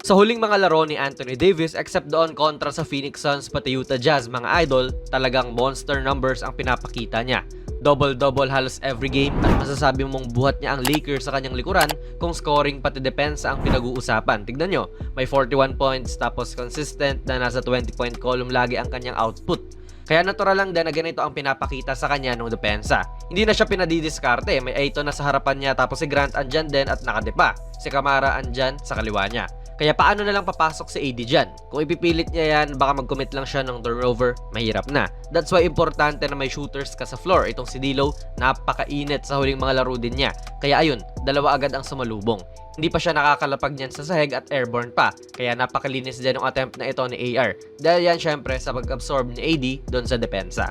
Sa huling mga laro ni Anthony Davis except doon kontra sa Phoenix Suns pati Utah Jazz mga idol, talagang monster numbers ang pinapakita niya. Double-double halos every game at masasabi mong buhat niya ang Lakers sa kanyang likuran kung scoring pati depensa ang pinag-uusapan. Tignan nyo, may 41 points tapos consistent na nasa 20 point column lagi ang kanyang output. Kaya natural lang din na ganito ang pinapakita sa kanya ng depensa. Hindi na siya pinadidiskarte, may Aiton na sa harapan niya tapos si Grant andyan din at nakadepa. Si Kamara andyan sa kaliwa niya. Kaya paano na lang papasok si AD dyan? Kung ipipilit niya yan, baka mag-commit lang siya ng turnover, mahirap na. That's why importante na may shooters ka sa floor. Itong si D'Lo, napakainit sa huling mga laro din niya. Kaya ayun, dalawa agad ang sumalubong. Hindi pa siya nakakalapag niyan sa sahig at airborne pa. Kaya napakalinis din yung attempt na ito ni AR. Dahil yan syempre sa pag-absorb ni AD doon sa depensa.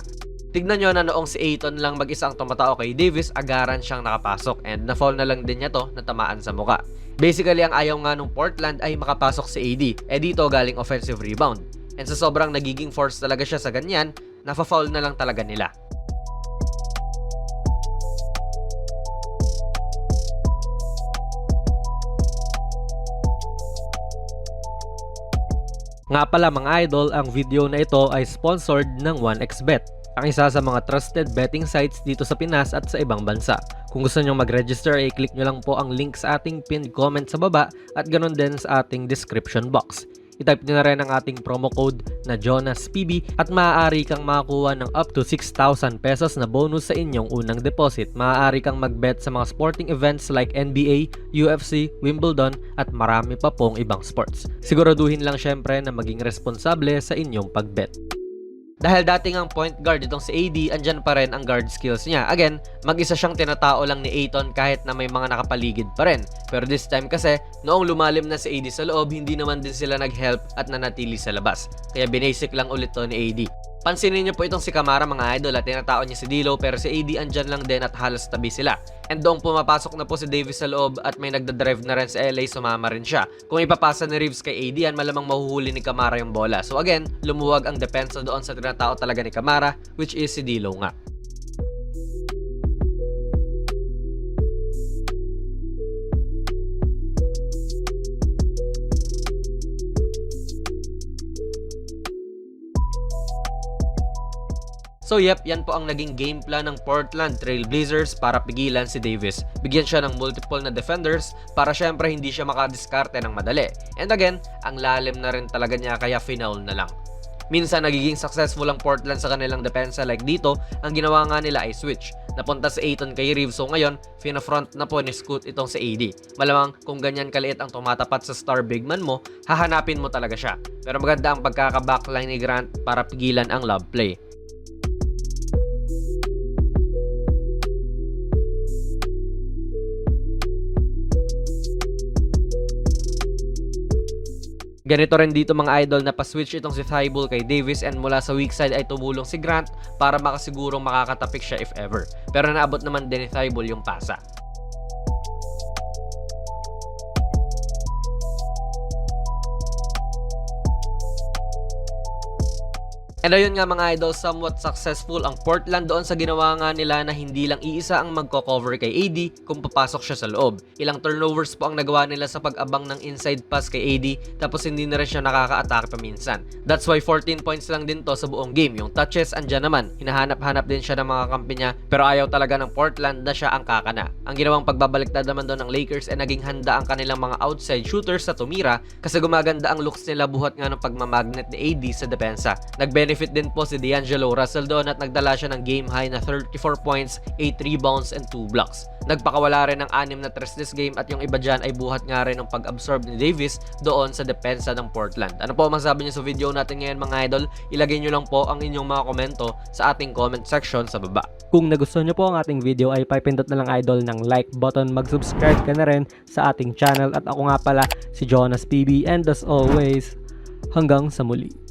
Tignan nyo na noong si Aiton lang mag-isa ang tumatao kay Davis, agaran siyang nakapasok and na-fall na lang din niya to na tamaan sa muka. Basically, ang ayaw nga nung Portland ay makapasok si AD. Eh dito galing offensive rebound. And sa sobrang nagiging force talaga siya sa ganyan, nafa-foul na lang talaga nila. Nga pala mga idol, ang video na ito ay sponsored ng 1xBet, ang isa sa mga trusted betting sites dito sa Pinas at sa ibang bansa. Kung gusto nyo mag-register, ay click nyo lang po ang link sa ating pinned comment sa baba at ganun din sa ating description box. I-type nyo na rin ang ating promo code na JonasPB at maaari kang makakuha ng up to 6,000 pesos na bonus sa inyong unang deposit. Maaari kang mag-bet sa mga sporting events like NBA, UFC, Wimbledon at marami pa pong ibang sports. Siguraduhin lang syempre na maging responsable sa inyong pag-bet. Dahil dating ang point guard itong si AD, andyan pa rin ang guard skills niya. Again, mag-isa siyang tinatao lang ni Aiton kahit na may mga nakapaligid pa rin. Pero this time kasi, noong lumalim na si AD sa loob, hindi naman din sila nag-help at nanatili sa labas. Kaya binasic lang ulit to ni AD. Pansinin niyo po itong si Kamara mga idol at tinatao niya si Dilo pero si AD andyan lang din at halos tabi sila. And doong pumapasok na po si Davis sa loob at may nagdadrive na rin sa LA, sumama rin siya. Kung ipapasa ni Reeves kay AD yan, malamang mahuhuli ni Kamara yung bola. So again, lumuwag ang depensa doon sa tinatao talaga ni Kamara which is si Dilo nga. So yep, yan po ang naging game plan ng Portland Trail Blazers para pigilan si Davis. Bigyan siya ng multiple na defenders para syempre hindi siya makadiskarte ng madali. And again, ang lalim na rin talaga niya kaya final na lang. Minsan nagiging successful ang Portland sa kanilang depensa like dito, ang ginawa nga nila ay switch. Napunta si Aiton kay Reeves so ngayon, fina-front na po ni Scoot itong si AD. Malamang kung ganyan kaliit ang tumatapat sa star big man mo, hahanapin mo talaga siya. Pero maganda ang pagkaka-backline ni Grant para pigilan ang love play. Ganito rin dito mga idol na pa-switch itong si Thibault kay Davis and mula sa weak side ay tumulong si Grant para makasigurong makakatapik siya if ever. Pero naabot naman din ni Thibault yung pasa. And ayun nga mga idol, somewhat successful ang Portland doon sa ginawa nga nila na hindi lang iisa ang magko-cover kay AD kung papasok siya sa loob. Ilang turnovers po ang nagawa nila sa pag-abang ng inside pass kay AD tapos hindi na rin siya nakaka-attack pa minsan. That's why 14 points lang din to sa buong game. Yung touches andyan naman, hinahanap-hanap din siya ng mga kampi niya pero ayaw talaga ng Portland na siya ang kakana. Ang ginawang pagbabaliktad naman doon ng Lakers ay naging handa ang kanilang mga outside shooters sa tumira kasi gumaganda ang looks nila buhat nga ng pagmamagnet ni AD sa depensa. Nag benefit din po si D'Angelo Russell doon at nagdala siya ng game high na 34 points, 8 rebounds, and 2 blocks. Nagpakawala rin ng 6 na tres this game at yung iba dyan ay buhat nga rin ng pag-absorb ni Davis doon sa depensa ng Portland. Ano po masabi niyo sa video natin ngayon mga idol? Ilagay nyo lang po ang inyong mga komento sa ating comment section sa baba. Kung nagustuhan nyo po ang ating video ay papindot na lang idol ng like button, mag-subscribe ka na rin sa ating channel at ako nga pala si Jonas PB and as always, hanggang sa muli.